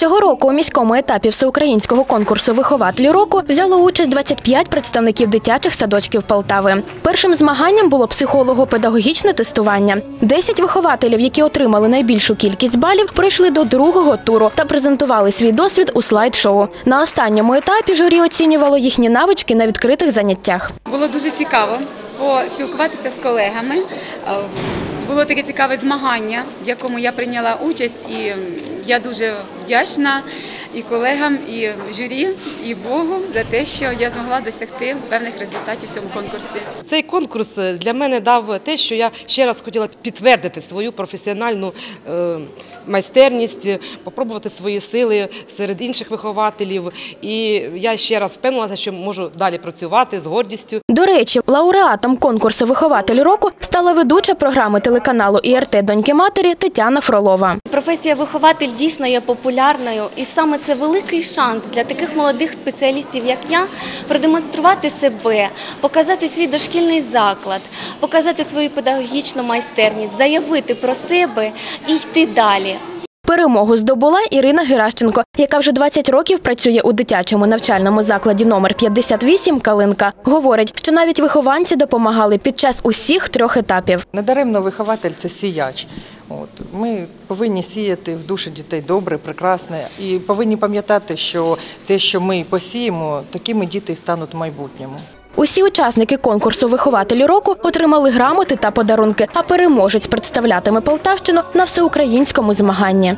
Цього року у міському етапі всеукраїнського конкурсу Вихователі року взяло участь 25 представників дитячих садочків Полтави. Першим змаганням було психолого-педагогічне тестування. 10 вихователів, які отримали найбільшу кількість балів, пройшли до другого туру та презентували свій досвід у слайд-шоу. На останньому етапі журі оцінювало їхні навички на відкритих заняттях. Було дуже цікаво поспілкуватися з колегами. Е, Було таке цікаве змагання, в якому я прийняла участь, і я дуже вдячна і колегам, і журі, і Богу за те, що я змогла досягти певних результатів в цьому конкурсі. Цей конкурс е, для мене дав те, що я ще раз хотіла підтвердити свою професіональну е, майстерність, е, попробувати свої сили серед інших вихователів. І я ще раз впевнилася, що можу далі працювати з гордістю. До речі, лауреатом конкурсу Вихователь року стала ведуча програми телеканалу ІРТ Доньки матері Тетяна Фролова. Професія вихователь дійсно є популярною, і саме це великий шанс для таких молодих спеціалістів, як я, продемонструвати себе, показати свій дошкільний заклад, показати свою педагогічну майстерність, заявити про себе і йти далі. Перемогу здобула Ірина Геращенко, яка вже 20 років працює у дитячому навчальному закладі номер 58 Калинка. Говорить, що навіть вихованці допомагали під час усіх трьох етапів. Недаремно вихователь це сіяч. От ми повинні сіяти в душі дітей добре, прекрасне, і повинні пам'ятати, що те, що ми посіємо, такими діти стануть в майбутньому. Усі учасники конкурсу Вихователі року отримали грамоти та подарунки, а переможець представлятиме Полтавщину на всеукраїнському змаганні.